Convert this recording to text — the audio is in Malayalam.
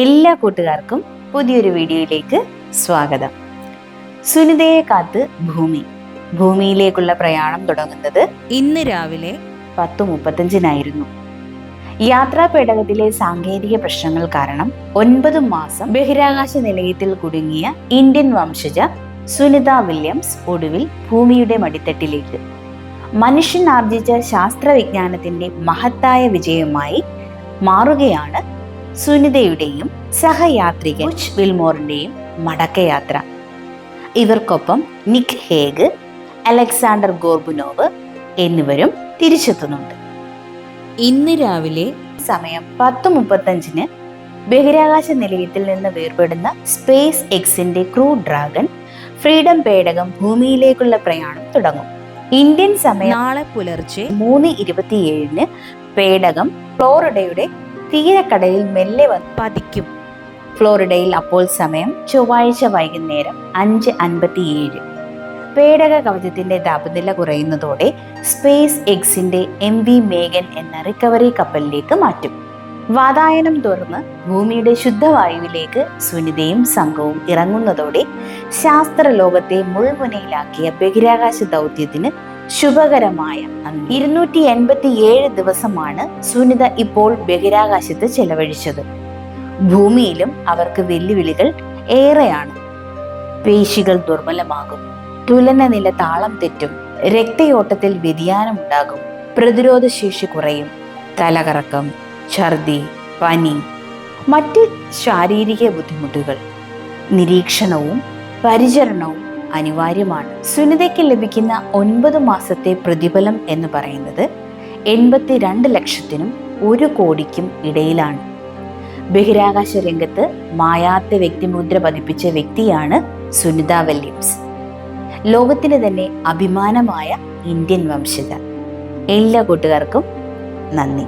എല്ലാ കൂട്ടുകാർക്കും പുതിയൊരു വീഡിയോയിലേക്ക് സ്വാഗതം. സുനിതയെ കാത്ത് ഭൂമി. ഭൂമിയിലേക്കുള്ള പ്രയാണം തുടങ്ങുന്നത് ഇന്ന് രാവിലെ പത്ത് മുപ്പത്തഞ്ചിനായിരുന്നു യാത്രാ പേടകത്തിലെ സാങ്കേതിക പ്രശ്നങ്ങൾ കാരണം ഒൻപത് മാസം ബഹിരാകാശ നിലയത്തിൽ കുടുങ്ങിയ ഇന്ത്യൻ വംശജ സുനിത വില്യംസ് ഒടുവിൽ ഭൂമിയുടെ മടിത്തട്ടിലേക്ക്. മനുഷ്യൻ ആർജിച്ച ശാസ്ത്രവിജ്ഞാനത്തിന്റെ മഹത്തായ വിജയമായി മാറുകയാണ് സുനിതയുടെയും സഹയാത്രികൻ വിൽമോറിന്റെയും മടക്കയാത്ര. ഇവർക്കൊപ്പം നിക് ഹേഗ് അലക്സാണ്ടർ ഗോർബുനോവ് എന്നിവരും തിരിച്ചെത്തുന്നുണ്ട്. ഇന്ന് രാവിലെ സമയം പത്ത് മുപ്പത്തഞ്ചിന് ബഹിരാകാശ നിലയത്തിൽ നിന്ന് വേർപെടുന്ന സ്പേസ് എക്സിന്റെ ക്രൂ ഡ്രാഗൺ ഫ്രീഡം പേടകം ഭൂമിയിലേക്കുള്ള പ്രയാണം തുടങ്ങും. ഇന്ത്യൻ സമയം നാളെ പുലർച്ചെ മൂന്ന് ഇരുപത്തിയേഴിന് പേടകം ഫ്ലോറിഡയുടെ തീരക്കടലിൽ മെല്ലെ വന്ന് പതിക്കും. ഫ്ലോറിഡയിൽ അപ്പോൾ സമയം ചൊവ്വാഴ്ച വൈകുന്നേരം അഞ്ച് അൻപത്തിയേഴ്. പേടക കവചത്തിന്റെ താപനില കുറയുന്നതോടെ സ്പേസ് എക്സിന്റെ എം വി മേഗൻ എന്ന റിക്കവറി കപ്പലിലേക്ക് മാറ്റും. വാതായനം തുറന്ന് ഭൂമിയുടെ ശുദ്ധവായുവിലേക്ക് സുനിതയും സംഘവും ഇറങ്ങുന്നതോടെ ശാസ്ത്രലോകത്തെ മുൾമുനയിലാക്കിയ ബഹിരാകാശ ദൗത്യത്തിന് ശുഭകരമായ ഇരുന്നൂറ്റി എൺപത്തി ഏഴ് ദിവസമാണ് സുനിത ഇപ്പോൾ ബഹിരാകാശത്ത് ചെലവഴിച്ചത്. ഭൂമിയിലും അവർക്ക് വെല്ലുവിളികൾ ഏറെയാണ്. പേശികൾ ദുർബലമാകും തുലന നില താളം തെറ്റും രക്തയോട്ടത്തിൽ വ്യതിയാനം ഉണ്ടാകും പ്രതിരോധ ശേഷി കുറയും തലകറക്കം ഛർദി പനി മറ്റ് ശാരീരിക ബുദ്ധിമുട്ടുകൾ നിരീക്ഷണവും പരിചരണവും അനിവാര്യമാണ്. സുനിതയ്ക്ക് ലഭിക്കുന്ന ഒൻപത് മാസത്തെ പ്രതിഫലം എന്ന് പറയുന്നത് എൺപത്തിരണ്ട് ലക്ഷത്തിനും ഒരു കോടിക്കും ഇടയിലാണ്. ബഹിരാകാശ രംഗത്ത് മായാത്ത വ്യക്തിമുദ്ര പതിപ്പിച്ച വ്യക്തിയാണ് സുനിത വില്യംസ്. ലോകത്തിന് തന്നെ അഭിമാനമായ ഇന്ത്യൻ വംശജ എല്ലാ കൂട്ടുകാർക്കും നന്ദി.